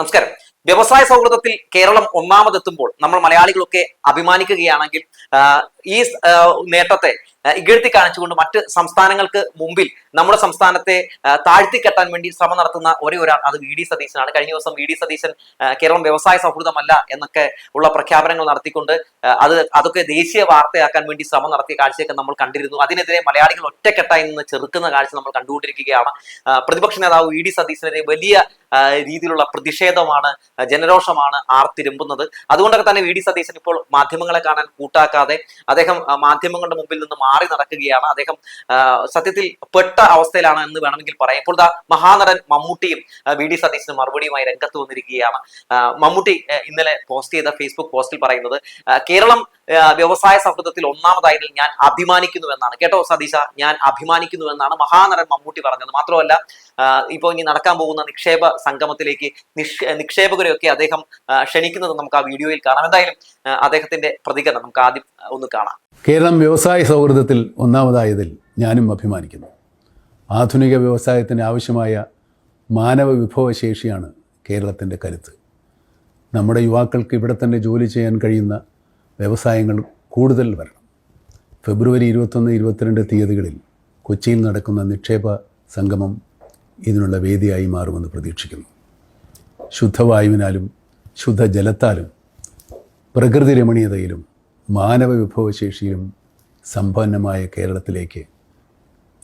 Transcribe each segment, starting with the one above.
നമസ്കാരം. വ്യവസായ സൗഹൃദത്തിൽ കേരളം ഒന്നാമതെത്തുമ്പോൾ നമ്മൾ മലയാളികളൊക്കെ അഭിമാനിക്കുകയാണെങ്കിൽ ഈ നേട്ടത്തെ ഇകഴ്ത്തി കാണിച്ചുകൊണ്ട് മറ്റ് സംസ്ഥാനങ്ങൾക്ക് മുമ്പിൽ നമ്മുടെ സംസ്ഥാനത്തെ താഴ്ത്തി താഴ്ത്തിക്കെട്ടാൻ വേണ്ടി ശ്രമം നടത്തുന്ന ഒരേ ഒരാൾ അത് വി ഡി സതീശനാണ്. കഴിഞ്ഞ ദിവസം വി ഡി സതീശൻ കേരളം വ്യവസായ സൗഹൃദമല്ല എന്നൊക്കെ ഉള്ള പ്രഖ്യാപനങ്ങൾ നടത്തിക്കൊണ്ട് അത് അതൊക്കെ ദേശീയ വാർത്തയാക്കാൻ വേണ്ടി ശ്രമം നടത്തിയ കാഴ്ചയൊക്കെ നമ്മൾ കണ്ടിരുന്നു. അതിനെതിരെ മലയാളികൾ ഒറ്റക്കെട്ടായി നിന്ന് ചെറുക്കുന്ന കാഴ്ച നമ്മൾ കണ്ടുകൊണ്ടിരിക്കുകയാണ്. പ്രതിപക്ഷ നേതാവ് വി ഡി സതീശനെതിരെ വലിയ രീതിയിലുള്ള പ്രതിഷേധമാണ് ജനരോഷമാണ് ആർത്തിരുമ്പുന്നത് അതുകൊണ്ടൊക്കെ തന്നെ വി ഡി സതീശൻ ഇപ്പോൾ മാധ്യമങ്ങളെ കാണാൻ കൂട്ടാക്കാതെ അദ്ദേഹം മാധ്യമങ്ങളുടെ മുമ്പിൽ നിന്ന് മാറി നടക്കുകയാണ്. അദ്ദേഹം സത്യത്തിൽ പെട്ട അവസ്ഥയിലാണ് എന്ന് വേണമെങ്കിൽ പറയാം. ഇപ്പോൾ ദാ മഹാനടൻ മമ്മൂട്ടിയും വി ഡി സതീശനും മറുപടിയുമായി രംഗത്ത് വന്നിരിക്കുകയാണ്. മമ്മൂട്ടി ഇന്നലെ പോസ്റ്റ് ചെയ്ത ഫേസ്ബുക്ക് പോസ്റ്റിൽ പറയുന്നത് കേരളം വ്യവസായ സൗഹൃദത്തിൽ ഒന്നാമതായതിൽ ഞാൻ അഭിമാനിക്കുന്നു എന്നാണ്. കേട്ടോ സതീശ? ഞാൻ അഭിമാനിക്കുന്നു എന്നാണ് മഹാനടൻ മമ്മൂട്ടി പറഞ്ഞത്. മാത്രമല്ല ഇപ്പോൾ ഇനി നടക്കാൻ പോകുന്ന നിക്ഷേപ സംഗമത്തിലേക്ക് നിക്ഷ നിക്ഷേപകരെയൊക്കെ അദ്ദേഹം ക്ഷണിക്കുന്നത് നമുക്ക് ആ വീഡിയോയിൽ കാണാം. എന്തായാലും അദ്ദേഹത്തിന്റെ പ്രതികരണം നമുക്ക് ആദ്യം ഒന്ന് കാണാം. കേരളം വ്യവസായ സൗഹൃദത്തിൽ ഒന്നാമതായതിൽ ഞാനും അഭിമാനിക്കുന്നു. ആധുനിക വ്യവസായത്തിന് ആവശ്യമായ മാനവ വിഭവശേഷിയാണ് കേരളത്തിന്റെ കരുത്ത്. നമ്മുടെ യുവാക്കൾക്ക് ഇവിടെ തന്നെ ജോലി ചെയ്യാൻ കഴിയുന്ന വ്യവസായങ്ങൾ കൂടുതൽ വരണം. ഫെബ്രുവരി ഇരുപത്തൊന്ന് ഇരുപത്തിരണ്ട് തീയതികളിൽ കൊച്ചിയിൽ നടക്കുന്ന നിക്ഷേപ സംഗമം ഇതിനുള്ള വേദിയായി മാറുമെന്ന് പ്രതീക്ഷിക്കുന്നു. ശുദ്ധവായുവിനാലും ശുദ്ധജലത്താലും പ്രകൃതി രമണീയതയിലും മാനവ വിഭവശേഷിയിലും സമ്പന്നമായ കേരളത്തിലേക്ക്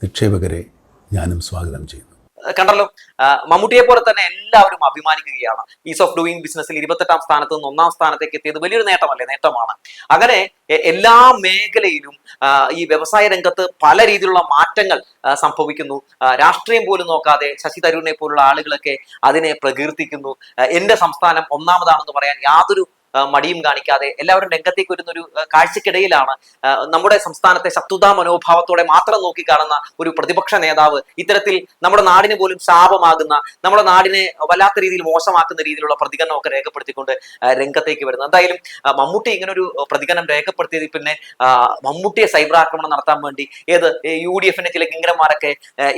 നിക്ഷേപകരെ ഞാനും സ്വാഗതം ചെയ്യുന്നു. കണ്ടല്ലോ മമ്മൂട്ടിയെ പോലെ തന്നെ എല്ലാവരും അഭിമാനിക്കുകയാണ്. ഈസ് ഓഫ് ഡൂയിങ് ബിസിനസ്സിൽ ഇരുപത്തെട്ടാം സ്ഥാനത്ത് നിന്ന് ഒന്നാം സ്ഥാനത്തേക്ക് എത്തിയത് വലിയൊരു നേട്ടമല്ലേ? നേട്ടമാണ്. അങ്ങനെ എല്ലാ മേഖലയിലും ഈ വ്യവസായ രംഗത്ത് പല രീതിയിലുള്ള മാറ്റങ്ങൾ സംഭവിക്കുന്നു. രാഷ്ട്രീയം പോലും നോക്കാതെ ശശി തരൂരിനെ പോലുള്ള ആളുകളൊക്കെ അതിനെ പ്രകീർത്തിക്കുന്നു. എന്റെ സംസ്ഥാനം ഒന്നാമതാണെന്ന് പറയാൻ യാതൊരു മടിയും കാണിക്കാതെ എല്ലാവരും രംഗത്തേക്ക് വരുന്ന ഒരു കാഴ്ചക്കിടയിലാണ് നമ്മുടെ സംസ്ഥാനത്തെ ശത്രുതാ മനോഭാവത്തോടെ മാത്രം നോക്കിക്കാണുന്ന ഒരു പ്രതിപക്ഷ നേതാവ് ഇത്തരത്തിൽ നമ്മുടെ നാടിന് പോലും ശാപമാകുന്ന നമ്മുടെ നാടിനെ വല്ലാത്ത രീതിയിൽ മോശമാക്കുന്ന രീതിയിലുള്ള പ്രതികരണമൊക്കെ രേഖപ്പെടുത്തിക്കൊണ്ട് രംഗത്തേക്ക് വരുന്നത്. എന്തായാലും മമ്മൂട്ടി ഇങ്ങനെ ഒരു പ്രതികരണം രേഖപ്പെടുത്തിയതിൽ പിന്നെ മമ്മൂട്ടിയെ സൈബർ ആക്രമണം നടത്താൻ വേണ്ടി ഏത് യു ഡി എഫിന്റെ ചില കിങ്കരന്മാരൊക്കെ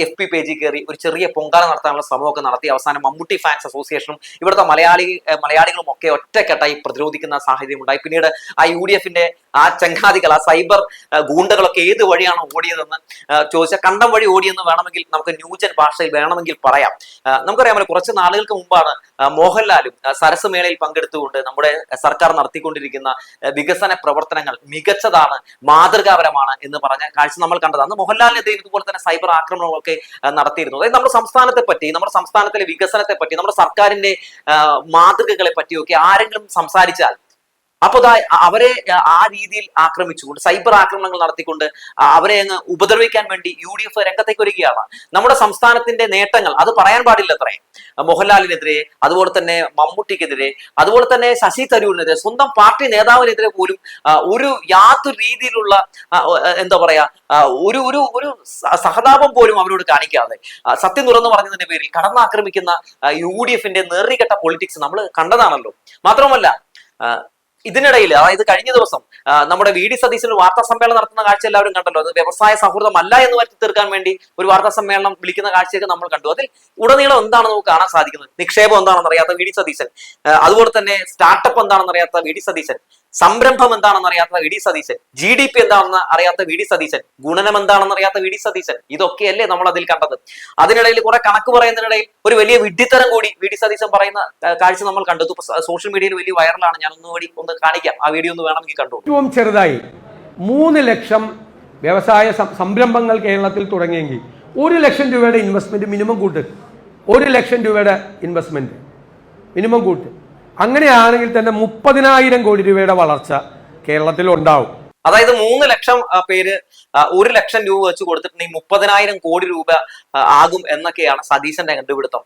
എഫ് പി പേജിൽ കയറി ഒരു ചെറിയ പൊങ്കാല നടത്താനുള്ള ശ്രമമൊക്കെ നടത്തി അവസാനം മമ്മൂട്ടി ഫാൻസ് അസോസിയേഷനും ഇവിടുത്തെ മലയാളി മലയാളികളും ഒക്കെ ഒറ്റക്കെട്ടായി പ്രതിരോധിക്കുന്ന സാഹചര്യം ഉണ്ടായി പിന്നീട് ആ യു ഡി എഫിന്റെ ആ ചങ്ങാതികൾ ആ സൈബർ ഗൂണ്ടകളൊക്കെ ഏത് വഴിയാണ് ഓടിയതെന്ന് ചോദിച്ചാൽ കണ്ടം വഴി ഓടിയെന്ന് വേണമെങ്കിൽ നമുക്ക് ന്യൂജൻ ഭാഷയിൽ വേണമെങ്കിൽ പറയാം. നമുക്കറിയാമല്ലോ കുറച്ച് നാളുകൾക്ക് മുമ്പാണ് മോഹൻലാലും സരസ്മേളയിൽ സരസ് മേളയിൽ പങ്കെടുത്തുകൊണ്ട് നമ്മുടെ സർക്കാർ നടത്തിക്കൊണ്ടിരിക്കുന്ന വികസന പ്രവർത്തനങ്ങൾ മികച്ചതാണ് മാതൃകാപരമാണ് എന്ന് പറഞ്ഞ കാഴ്ച നമ്മൾ കണ്ടതാണ്. മോഹൻലാലിനെതിരെ ഇതുപോലെ തന്നെ സൈബർ ആക്രമണങ്ങളൊക്കെ നടത്തിയിരുന്നു. അതായത് നമ്മുടെ സംസ്ഥാനത്തെ പറ്റി നമ്മുടെ സംസ്ഥാനത്തിലെ വികസനത്തെ പറ്റി നമ്മുടെ സർക്കാരിന്റെ മാതൃകകളെ പറ്റിയൊക്കെ ആരെങ്കിലും സംസാരിച്ചാൽ അപ്പൊ ദാ അവരെ ആ രീതിയിൽ ആക്രമിച്ചുകൊണ്ട് സൈബർ ആക്രമണങ്ങൾ നടത്തിക്കൊണ്ട് അവരെ അങ്ങ് ഉപദ്രവിക്കാൻ വേണ്ടി യു ഡി എഫ് രംഗത്തേക്ക് വരികയാണ്. നമ്മുടെ സംസ്ഥാനത്തിന്റെ നേട്ടങ്ങൾ അത് പറയാൻ പാടില്ല അത്രേ മോഹൻലാലിനെതിരെ അതുപോലെ തന്നെ മമ്മൂട്ടിക്കെതിരെ അതുപോലെ തന്നെ ശശി തരൂരിനെതിരെ സ്വന്തം പാർട്ടി നേതാവിനെതിരെ പോലും ഒരു യാതൊരു രീതിയിലുള്ള എന്താ പറയാ ഒരു ഒരു ഒരു സഹതാപം പോലും അവരോട് കാണിക്കാതെ. സത്യം തുറന്നു പറഞ്ഞതിന്റെ പേരിൽ കടന്നാക്രമിക്കുന്ന യു ഡി എഫിന്റെ നേറികെട്ട പൊളിറ്റിക്സ് നമ്മൾ കണ്ടതാണല്ലോ. മാത്രമല്ല ഇതിനിടയിൽ അതായത് കഴിഞ്ഞ ദിവസം നമ്മുടെ വി ഡി സതീശൻ ഒരു വാർത്താ സമ്മേളനം നടത്തുന്ന കാഴ്ച എല്ലാവരും കണ്ടല്ലോ. അത് വ്യവസായ സൗഹൃദമല്ല എന്ന് വരുത്തി തീർക്കാൻ വേണ്ടി ഒരു വാർത്താ സമ്മേളനം വിളിക്കുന്ന കാഴ്ചയൊക്കെ നമ്മൾ കണ്ടു. അതിൽ ഉടനീളം എന്താണ് നമുക്ക് കാണാൻ സാധിക്കുന്നത്? നിക്ഷേപം എന്താണെന്ന് അറിയാത്ത വി ഡി സതീശൻ. അതുപോലെ തന്നെ സ്റ്റാർട്ടപ്പ് എന്താണെന്ന് അറിയാത്ത വി ഡി സതീശൻ. സംരംഭം എന്താണെന്ന് അറിയാത്ത V D Satheesan. G D P എന്താണെന്ന് അറിയാത്ത വി ഡി സതീശൻ. ഗുണനം എന്താണെന്ന് അറിയാത്ത വി ഡി സതീശൻ. ഇതൊക്കെയല്ലേ നമ്മൾ അതിൽ കണ്ടത്. അതിനിടയിൽ കുറെ കണക്ക് പറയുന്നതിനിടയിൽ ഒരു വലിയ വിഡ്ഢിത്തരം കൂടി വി ഡി സതീശൻ പറയുന്ന കാഴ്ച നമ്മൾ കണ്ടു. സോഷ്യൽ മീഡിയയിൽ വലിയ വൈറലാണ്. ഞാൻ ഒന്നുകൂടി ഒന്ന് കാണിക്കാം. ആ വീഡിയോ ഒന്ന് വേണമെങ്കിൽ കണ്ടു. ഏറ്റവും ചെറുതായി മൂന്ന് ലക്ഷം വ്യവസായ സംരംഭങ്ങൾ കേരളത്തിൽ തുടങ്ങിയെങ്കിൽ ഒരു ലക്ഷം രൂപയുടെ ഇൻവെസ്റ്റ്മെന്റ് മിനിമം കൂട്ട്. ഒരു ലക്ഷം രൂപയുടെ ഇൻവെസ്റ്റ്മെന്റ് മിനിമം കൂട്ട്. അങ്ങനെയാണെങ്കിൽ തന്നെ മുപ്പതിനായിരം കോടി രൂപയുടെ വളർച്ച കേരളത്തിൽ ഉണ്ടാവും അതായത് മൂന്ന് ലക്ഷം പേര് ഒരു ലക്ഷം രൂപ വെച്ച് കൊടുത്തിട്ടുണ്ടെങ്കിൽ മുപ്പതിനായിരം കോടി രൂപ ആകും എന്നൊക്കെയാണ് സതീശന്റെ കണ്ടുപിടുത്തം.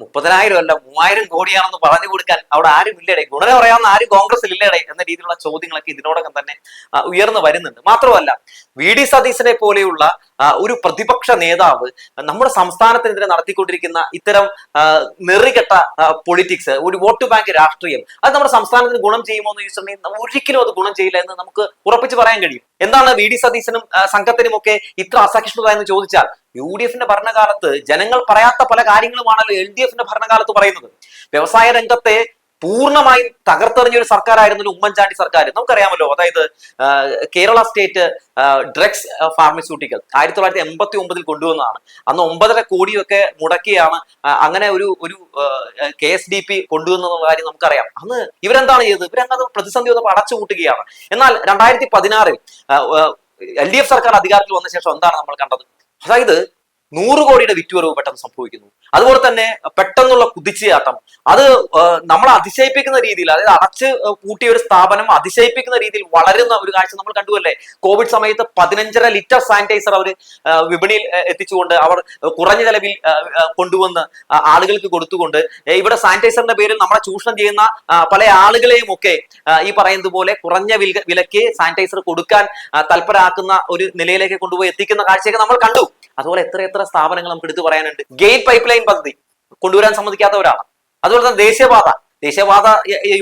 മുപ്പതിനായിരം അല്ല മൂവായിരം കോടിയാണെന്ന് പറഞ്ഞു കൊടുക്കാൻ അവിടെ ആരും ഇല്ലടേ. ഗുണന പറയാവുന്ന ആരും കോൺഗ്രസിൽ ഇല്ലടേ എന്ന രീതിയിലുള്ള ചോദ്യങ്ങളൊക്കെ ഇതിനോടകം തന്നെ ഉയർന്നു വരുന്നുണ്ട്. മാത്രമല്ല വി ഡി സതീശനെ പോലെയുള്ള ഒരു പ്രതിപക്ഷ നേതാവ് നമ്മുടെ സംസ്ഥാനത്തിനെതിരെ നടത്തിക്കൊണ്ടിരിക്കുന്ന ഇത്തരം നെറികെട്ട പൊളിറ്റിക്സ് ഒരു വോട്ട് ബാങ്ക് രാഷ്ട്രീയം അത് നമ്മുടെ സംസ്ഥാനത്തിന് ഗുണം ചെയ്യുമോ എന്ന് ചോദിച്ചിട്ടുണ്ടെങ്കിൽ ഒരിക്കലും അത് ഗുണം ചെയ്യില്ല എന്ന് നമുക്ക് ഉറപ്പിച്ച് പറയാൻ കഴിയും. എന്താണ് വി ഡി സതീശനും ആ, സംഘത്തിനും ഒക്കെ ഇത്ര അസഹിഷ്ണുത എന്ന് ചോദിച്ചാൽ യു ഡി എഫിന്റെ ഭരണകാലത്ത് ജനങ്ങൾ പറയാത്ത പല കാര്യങ്ങളുമാണല്ലോ എൽ ഡി എഫിന്റെ ഭരണകാലത്ത് പറയുന്നത്. വ്യവസായ രംഗത്തെ പൂർണമായും തകർത്തെറിഞ്ഞ ഒരു സർക്കാരായിരുന്നു ഉമ്മൻചാണ്ടി സർക്കാർ. നമുക്കറിയാമല്ലോ അതായത് കേരള സ്റ്റേറ്റ് ഡ്രഗ്സ് ഫാർമസ്യൂട്ടിക്കൽ ആയിരത്തി തൊള്ളായിരത്തി എൺപത്തി ഒമ്പതിൽ കൊണ്ടുവന്നതാണ്. അന്ന് ഒമ്പതര കോടിയൊക്കെ മുടക്കിയാണ് അങ്ങനെ ഒരു ഒരു കെ എസ് ഡി പി കൊണ്ടുവന്നുള്ള കാര്യം നമുക്കറിയാം. അന്ന് ഇവരെന്താണ് ചെയ്തത്? ഇവരങ്ങനെ പ്രതിസന്ധി വന്നപ്പോൾ അടച്ചുകൂട്ടുകയാണ് എന്നാൽ രണ്ടായിരത്തി പതിനാറിൽ എൽ ഡി എഫ് സർക്കാർ അധികാരത്തിൽ വന്ന ശേഷം എന്താണ് നമ്മൾ കണ്ടത്? അതായത് നൂറ് കോടിയുടെ വിറ്റുവരവ് പെട്ടെന്ന് സംഭവിക്കുന്നു. അതുപോലെ തന്നെ പെട്ടെന്നുള്ള കുതിച്ചുചാട്ടം. അത് നമ്മൾ അതിശയിപ്പിക്കുന്ന രീതിയിൽ അതായത് അടച്ച് പൂട്ടിയ ഒരു സ്ഥാപനം അതിശയിപ്പിക്കുന്ന രീതിയിൽ വളരുന്ന ഒരു കാഴ്ച നമ്മൾ കണ്ടുവല്ലേ? കോവിഡ് സമയത്ത് പതിനഞ്ചര ലിറ്റർ സാനിറ്റൈസർ അവർ വിപണിയിൽ എത്തിച്ചുകൊണ്ട് അവർ കുറഞ്ഞ ചെലവിൽ കൊണ്ടുവന്ന് ആളുകൾക്ക് കൊടുത്തുകൊണ്ട് ഇവിടെ സാനിറ്റൈസറിന്റെ പേരിൽ നമ്മളെ ചൂഷണം ചെയ്യുന്ന പല ആളുകളെയും ഒക്കെ ഈ പറയുന്നത് പോലെ കുറഞ്ഞ വില വിലയ്ക്ക് സാനിറ്റൈസർ കൊടുക്കാൻ തൽപരാക്കുന്ന ഒരു നിലയിലേക്ക് കൊണ്ടുപോയി എത്തിക്കുന്ന കാഴ്ചയൊക്കെ നമ്മൾ കണ്ടു. അതുപോലെ എത്ര എത്ര സ്ഥാപനങ്ങൾ നമുക്ക് എടുത്തു പറയാനുണ്ട്. ഗേറ്റ് പൈപ്പ് ലൈൻ പദ്ധതി കൊണ്ടുവരാൻ സമ്മതിക്കാത്തവരാണ്. അതുപോലെ തന്നെ ദേശീയപാത. ദേശീയപാത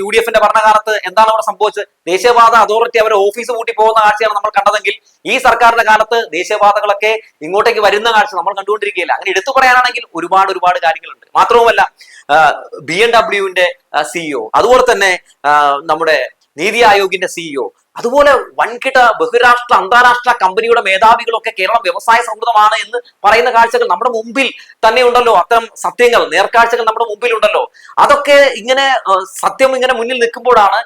യു ഡി എഫിന്റെ ഭരണകാലത്ത് എന്താണ് അവിടെ സംഭവിച്ചത്? ദേശീയപാത അതോറിറ്റി അവരെ ഓഫീസ് കൂട്ടി പോകുന്ന കാഴ്ചയാണ് നമ്മൾ കണ്ടതെങ്കിൽ ഈ സർക്കാരിന്റെ കാലത്ത് ദേശീയപാതകളൊക്കെ ഇങ്ങോട്ടേക്ക് വരുന്ന കാഴ്ച നമ്മൾ കണ്ടുകൊണ്ടിരിക്കുകയില്ല. അങ്ങനെ എടുത്തു പറയാനാണെങ്കിൽ ഒരുപാട് ഒരുപാട് കാര്യങ്ങളുണ്ട്. മാത്രവുമല്ല ബി എം ഡബ്ല്യുവിന്റെ സിഇഒ അതുപോലെ തന്നെ നമ്മുടെ നീതി ആയോഗിന്റെ സിഇഒ അതുപോലെ വൻകിട ബഹുരാഷ്ട്ര അന്താരാഷ്ട്ര കമ്പനിയുടെ മേധാവികളൊക്കെ കേരളം വ്യവസായ സൗഹൃദമാണ് എന്ന് പറയുന്ന കാഴ്ചകൾ നമ്മുടെ മുമ്പിൽ തന്നെ ഉണ്ടല്ലോ. അത്തരം സത്യങ്ങൾ നേർക്കാഴ്ചകൾ നമ്മുടെ മുമ്പിൽ ഉണ്ടല്ലോ. അതൊക്കെ ഇങ്ങനെ സത്യം ഇങ്ങനെ മുന്നിൽ നിൽക്കുമ്പോഴാണ്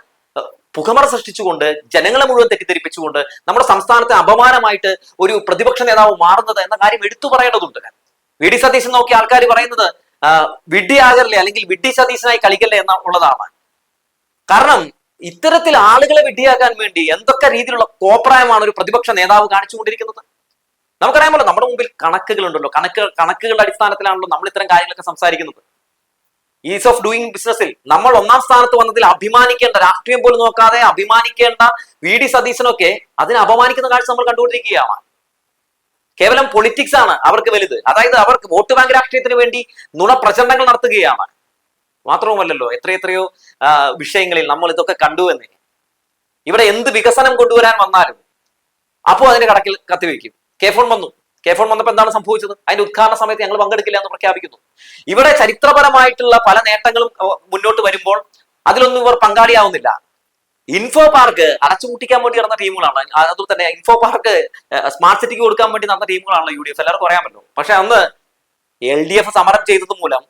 പുകമറ സൃഷ്ടിച്ചുകൊണ്ട് ജനങ്ങളെ മുഴുവൻ തെറ്റിദ്ധരിപ്പിച്ചുകൊണ്ട് നമ്മുടെ സംസ്ഥാനത്തെ അപമാനമായിട്ട് ഒരു പ്രതിപക്ഷ നേതാവ് മാറുന്നത് എന്ന കാര്യം എടുത്തു പറയേണ്ടതുണ്ട്. വി. ഡി. സതീശൻ നോക്കി ആൾക്കാർ പറയുന്നത് വിഡ്ഢിയാകല്ലേ അല്ലെങ്കിൽ വിഡ്ഢി സതീശനായി കളിക്കല്ലേ എന്ന ഉള്ളതാണ് കാരണം ഇത്തരത്തിൽ ആളുകളെ വിഡ്ഢിയാക്കാൻ വേണ്ടി എന്തൊക്കെ രീതിയിലുള്ള കോപ്രായമാണ് ഒരു പ്രതിപക്ഷ നേതാവ് കാണിച്ചുകൊണ്ടിരിക്കുന്നത്? നമുക്കറിയാമല്ലോ നമ്മുടെ മുമ്പിൽ കണക്കുകളുണ്ടല്ലോ. കണക്ക് കണക്കുകളുടെ അടിസ്ഥാനത്തിലാണല്ലോ നമ്മൾ ഇത്തരം കാര്യങ്ങളൊക്കെ സംസാരിക്കുന്നത്. ഈസ് ഓഫ് ഡൂയിങ് ബിസിനസ്സിൽ നമ്മൾ ഒന്നാം സ്ഥാനത്ത് വന്നതിൽ അഭിമാനിക്കേണ്ട രാഷ്ട്രീയം പോലും നോക്കാതെ അഭിമാനിക്കേണ്ട വി ഡി സതീശനൊക്കെ അതിനെ അപമാനിക്കുന്ന കാഴ്ച നമ്മൾ കണ്ടുകൊണ്ടിരിക്കുകയാണ്. കേവലം പൊളിറ്റിക്സ് ആണ് അവർക്ക് വലുത്. അതായത് അവർക്ക് വോട്ട് ബാങ്ക് രാഷ്ട്രീയത്തിന് വേണ്ടി നുണ പ്രചരണങ്ങൾ നടത്തുകയാണ്. മാത്രവുമല്ലല്ലോ എത്രയെത്രയോ വിഷയങ്ങളിൽ നമ്മൾ ഇതൊക്കെ കണ്ടു എന്ന്. ഇവിടെ എന്ത് വികസനം കൊണ്ടുവരാൻ വന്നാലും അപ്പോൾ അതിന്റെ കടക്കിൽ കത്തിവെക്കും. കെ ഫോൺ വന്നു. കെ ഫോൺ വന്നപ്പോൾ എന്താണ് സംഭവിച്ചത്? അതിന്റെ ഉദ്ഘാടന സമയത്ത് ഞങ്ങൾ പങ്കെടുക്കില്ല എന്ന് പ്രഖ്യാപിക്കുന്നു. ഇവിടെ ചരിത്രപരമായിട്ടുള്ള പല നേട്ടങ്ങളും മുന്നോട്ട് വരുമ്പോൾ അതിലൊന്നും ഇവർ പങ്കാളിയാവുന്നില്ല. ഇൻഫോ പാർക്ക് അടച്ചുപൂട്ടിക്കാൻ വേണ്ടി നടന്ന ടീമുകളാണ്. അതുപോലെ തന്നെ ഇൻഫോ പാർക്ക് സ്മാർട്ട് സിറ്റിക്ക് കൊടുക്കാൻ വേണ്ടി നടന്ന ടീമുകളാണല്ലോ യു ഡി എഫ്. എല്ലാവർക്കും അറിയാമല്ലോ. പക്ഷെ അന്ന് എൽ ഡി എഫ് സമരം ചെയ്തത് മൂലം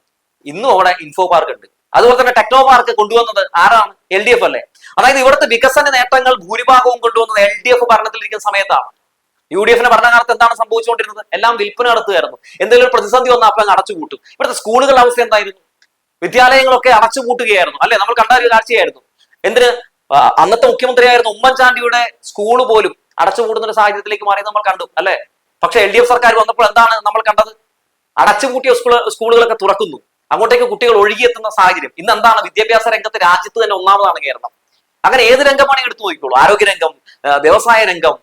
ഇന്നും അവിടെ ഇൻഫോ പാർക്ക് ഉണ്ട്. അതുപോലെ തന്നെ ടെക്നോ പാർക്ക് കൊണ്ടുവന്നത് ആരാണ്? എൽ ഡി എഫ് അല്ലേ? അതായത് ഇവിടുത്തെ വികസന നേട്ടങ്ങൾ ഭൂരിഭാഗവും കൊണ്ടുവന്നത് എൽ ഡി എഫ് ഭരണത്തിലിരിക്കുന്ന സമയത്താണ്. യു ഡി എഫിന്റെ ഭരണകാലത്ത് എന്താണ് സംഭവിച്ചുകൊണ്ടിരുന്നത്? എല്ലാം വിൽപ്പന നടത്തുകയായിരുന്നു. എന്തെങ്കിലും പ്രതിസന്ധി വന്നാൽ അപ്പം അടച്ചു അടച്ചുപൂട്ടും. ഇവിടുത്തെ സ്കൂളുകളുടെ അവസ്ഥ എന്തായിരുന്നു? വിദ്യാലയങ്ങളൊക്കെ അടച്ചുപൂട്ടുകയായിരുന്നു. അല്ലെ? നമ്മൾ കണ്ട ഒരു കാഴ്ചയായിരുന്നു. എന്തിന്? അന്നത്തെ മുഖ്യമന്ത്രിയായിരുന്ന ഉമ്മൻചാണ്ടിയുടെ സ്കൂൾ പോലും അടച്ചുപൂട്ടുന്ന ഒരു സാഹചര്യത്തിലേക്ക് മാറി നമ്മൾ കണ്ടു. അല്ലെ? പക്ഷെ എൽ ഡി എഫ് സർക്കാർ വന്നപ്പോൾ എന്താണ് നമ്മൾ കണ്ടത്? അടച്ചുപൂട്ടിയ സ്കൂൾ സ്കൂളുകളൊക്കെ തുറക്കുന്നു. അങ്ങോട്ടേക്ക് കുട്ടികൾ ഒഴുകിയെത്തുന്ന സാഹചര്യം. ഇന്ന് എന്താണ് വിദ്യാഭ്യാസ രംഗത്ത് രാജ്യത്ത് തന്നെ ഒന്നാമതാണ് കേരളം. അങ്ങനെ ഏത് രംഗമാണ് എടുത്തു നോക്കിക്കോളൂ. ആരോഗ്യ രംഗം വ്യവസായ രംഗം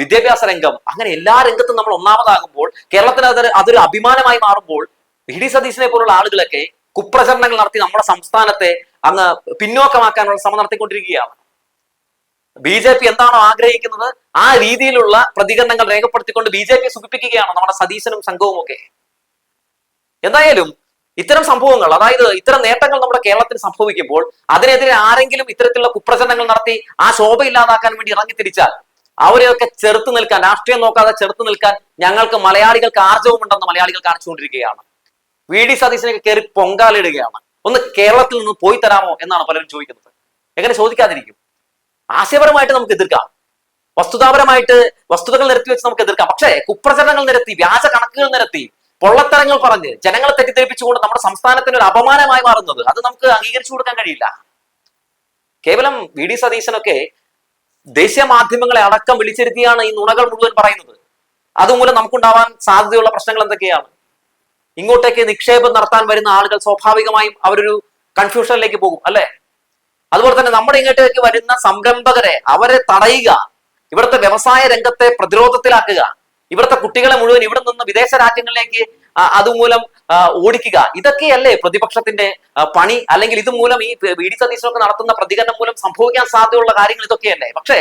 വിദ്യാഭ്യാസ രംഗം അങ്ങനെ എല്ലാ രംഗത്തും നമ്മൾ ഒന്നാമതാകുമ്പോൾ കേരളത്തിന് അതൊരു അതൊരു അഭിമാനമായി മാറുമ്പോൾ വി. ഡി. സതീശനെ പോലുള്ള ആളുകളൊക്കെ കുപ്രചരണങ്ങൾ നടത്തി നമ്മുടെ സംസ്ഥാനത്തെ അങ്ങ് പിന്നോക്കമാക്കാനുള്ള ശ്രമം നടത്തിക്കൊണ്ടിരിക്കുകയാണ്. ബി ജെ പി എന്താണോ ആഗ്രഹിക്കുന്നത് ആ രീതിയിലുള്ള പ്രതികരണങ്ങൾ രേഖപ്പെടുത്തിക്കൊണ്ട് ബി ജെ പി സുഖിപ്പിക്കുകയാണ് നമ്മുടെ സതീശനും സംഘവും ഒക്കെ എന്തായാലും ഇത്തരം സംഭവങ്ങൾ അതായത് ഇത്തരം നേട്ടങ്ങൾ നമ്മുടെ കേരളത്തിൽ സംഭവിക്കുമ്പോൾ അതിനെതിരെ ആരെങ്കിലും ഇത്തരത്തിലുള്ള കുപ്രചരണങ്ങൾ നടത്തി ആ ശോഭ ഇല്ലാതാക്കാൻ വേണ്ടി ഇറങ്ങി തിരിച്ചാൽ അവരെയൊക്കെ ചെറുത്ത് നിൽക്കാൻ രാഷ്ട്രീയം നോക്കാതെ ചെറുത്ത് നിൽക്കാൻ ഞങ്ങൾക്ക് മലയാളികൾക്ക് ആർജവമുണ്ടെന്ന് മലയാളികൾ കാണിച്ചുകൊണ്ടിരിക്കുകയാണ്. വി ഡി സതീശനൊക്കെ കയറി പൊങ്കാലിടുകയാണ്. ഒന്ന് കേരളത്തിൽ നിന്ന് പോയി തരാമോ എന്നാണ് പലരും ചോദിക്കുന്നത്. എങ്ങനെ ചോദിക്കാതിരിക്കും? ആശയപരമായിട്ട് നമുക്ക് എതിർക്കാം. വസ്തുതാപരമായിട്ട് വസ്തുതകൾ നിരത്തി വെച്ച് നമുക്ക് എതിർക്കാം. പക്ഷേ കുപ്രചരണങ്ങൾ നിരത്തി വ്യാജ കണക്കുകൾ നിരത്തി പൊള്ളത്തരങ്ങൾ പറഞ്ഞ് ജനങ്ങളെ തെറ്റിദ്ധരിപ്പിച്ചുകൊണ്ട് നമ്മുടെ സംസ്ഥാനത്തിന് ഒരു അപമാനമായി മാറുന്നത് അത് നമുക്ക് അംഗീകരിച്ചു കൊടുക്കാൻ കഴിയില്ല. കേവലം വി ഡി സതീശനൊക്കെ ദേശീയ മാധ്യമങ്ങളെ അടക്കം വിളിച്ചിരുത്തിയാണ് ഈ നുണകൾ മുഴുവൻ പറയുന്നത്. അതുമൂലം നമുക്കുണ്ടാവാൻ സാധ്യതയുള്ള പ്രശ്നങ്ങൾ എന്തൊക്കെയാണ്? ഇങ്ങോട്ടേക്ക് നിക്ഷേപം നടത്താൻ വരുന്ന ആളുകൾ സ്വാഭാവികമായും അവരൊരു കൺഫ്യൂഷനിലേക്ക് പോകും അല്ലെ? അതുപോലെ തന്നെ നമ്മുടെ ഇങ്ങോട്ടേക്ക് വരുന്ന സംരംഭകരെ അവരെ തടയുക ഇവിടുത്തെ വ്യവസായ രംഗത്തെ പ്രതിരോധത്തിലാക്കുക ഇവിടുത്തെ കുട്ടികളെ മുഴുവൻ ഇവിടെ നിന്ന് വിദേശ രാജ്യങ്ങളിലേക്ക് അതുമൂലം ഓടിക്കുക. ഇതൊക്കെയല്ലേ പ്രതിപക്ഷത്തിന്റെ പണി? അല്ലെങ്കിൽ ഇതുമൂലം ഈ വി ഡി സതീശനൊക്കെ നടത്തുന്ന പ്രതികരണം മൂലം സംഭവിക്കാൻ സാധ്യതയുള്ള കാര്യങ്ങൾ ഇതൊക്കെയല്ലേ? പക്ഷേ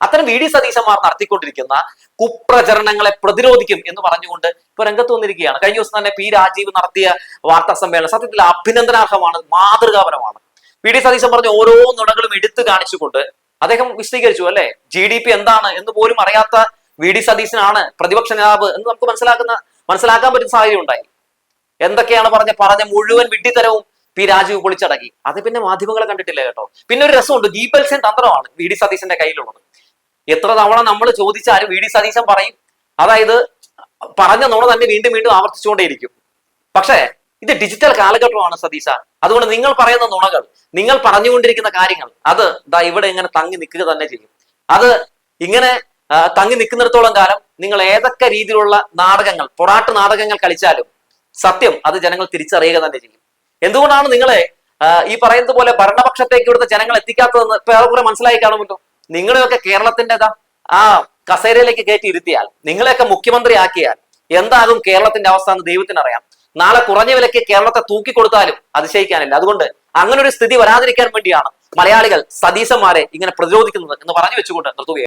അത്തരം വി ഡി സതീശന്മാർ നടത്തിക്കൊണ്ടിരിക്കുന്ന കുപ്രചരണങ്ങളെ പ്രതിരോധിക്കും എന്ന് പറഞ്ഞുകൊണ്ട് ഇപ്പൊ രംഗത്ത് വന്നിരിക്കുകയാണ്. കഴിഞ്ഞ ദിവസം തന്നെ പി രാജീവ് നടത്തിയ വാർത്താ സമ്മേളനം സത്യത്തിൽ അഭിനന്ദനാർഹമാണ് മാതൃകാപരമാണ്. പി ഡി സതീശൻ പറഞ്ഞ ഓരോ നുണകളും എടുത്തു കാണിച്ചുകൊണ്ട് അദ്ദേഹം വിശദീകരിച്ചു അല്ലെ? ജി ഡി പി എന്താണ് എന്ന് പോലും അറിയാത്ത വി ഡി സതീശനാണ് പ്രതിപക്ഷ നേതാവ് എന്ന് നമുക്ക് മനസ്സിലാക്കുന്ന മനസ്സിലാക്കാൻ പറ്റുന്ന സാഹചര്യം ഉണ്ടായി. എന്തൊക്കെയാണ് പറഞ്ഞ പറഞ്ഞ മുഴുവൻ വിഡ്ഢിത്തരവും പി രാജീവ് പൊളിച്ചടക്കി. അത് പിന്നെ മാധ്യമങ്ങളെ കണ്ടിട്ടില്ല കേട്ടോ. പിന്നെ ഒരു രസമുണ്ട് ഗീപൽസൻ തന്ത്രമാണ് വി ഡി സതീശന്റെ കയ്യിലുള്ളത്. എത്ര തവണ നമ്മൾ ചോദിച്ചാലും വി ഡി സതീശൻ പറയും അതായത് പറഞ്ഞ നുണ തന്നെ വീണ്ടും വീണ്ടും ആവർത്തിച്ചുകൊണ്ടേയിരിക്കും. പക്ഷേ ഇത് ഡിജിറ്റൽ കാലഘട്ടമാണ് സതീശ. അതുകൊണ്ട് നിങ്ങൾ പറയുന്ന നുണകൾ നിങ്ങൾ പറഞ്ഞുകൊണ്ടിരിക്കുന്ന കാര്യങ്ങൾ അത് ഇവിടെ ഇങ്ങനെ തങ്ങി നിൽക്കുക തന്നെ ചെയ്യും. അത് ഇങ്ങനെ തങ്ങി നിൽക്കുന്നിടത്തോളം കാലം നിങ്ങൾ ഏതൊക്കെ രീതിയിലുള്ള നാടകങ്ങൾ പൊറാട്ട് നാടകങ്ങൾ കളിച്ചാലും സത്യം അത് ജനങ്ങൾ തിരിച്ചറിയുക തന്നെ ചെയ്യും. എന്തുകൊണ്ടാണ് നിങ്ങളെ ഈ പറയുന്നത് പോലെ ഭരണപക്ഷത്തേക്ക് ഇവിടുത്തെ ജനങ്ങൾ എത്തിക്കാത്തതെന്ന് ഏറെക്കുറെ മനസ്സിലായി കാണുമല്ലോ നിങ്ങളെയൊക്കെ കേരളത്തിന്റെതാ ആ കസേരയിലേക്ക് കയറ്റി ഇരുത്തിയാൽ നിങ്ങളെയൊക്കെ മുഖ്യമന്ത്രി ആക്കിയാൽ എന്താകും കേരളത്തിന്റെ അവസ്ഥ എന്ന് ദൈവത്തിന് അറിയാം നാളെ കുറഞ്ഞ വിലയ്ക്ക് കേരളത്തെ തൂക്കിക്കൊടുത്താലും അതിശയിക്കാനില്ല. അതുകൊണ്ട് അങ്ങനെ ഒരു സ്ഥിതി വരാതിരിക്കാൻ വേണ്ടിയാണ് മലയാളികൾ സതീശന്മാരെ ഇങ്ങനെ പ്രതിരോധിക്കുന്നത് എന്ന് പറഞ്ഞു വെച്ചുകൊണ്ട് നിർത്തുകയാണ്.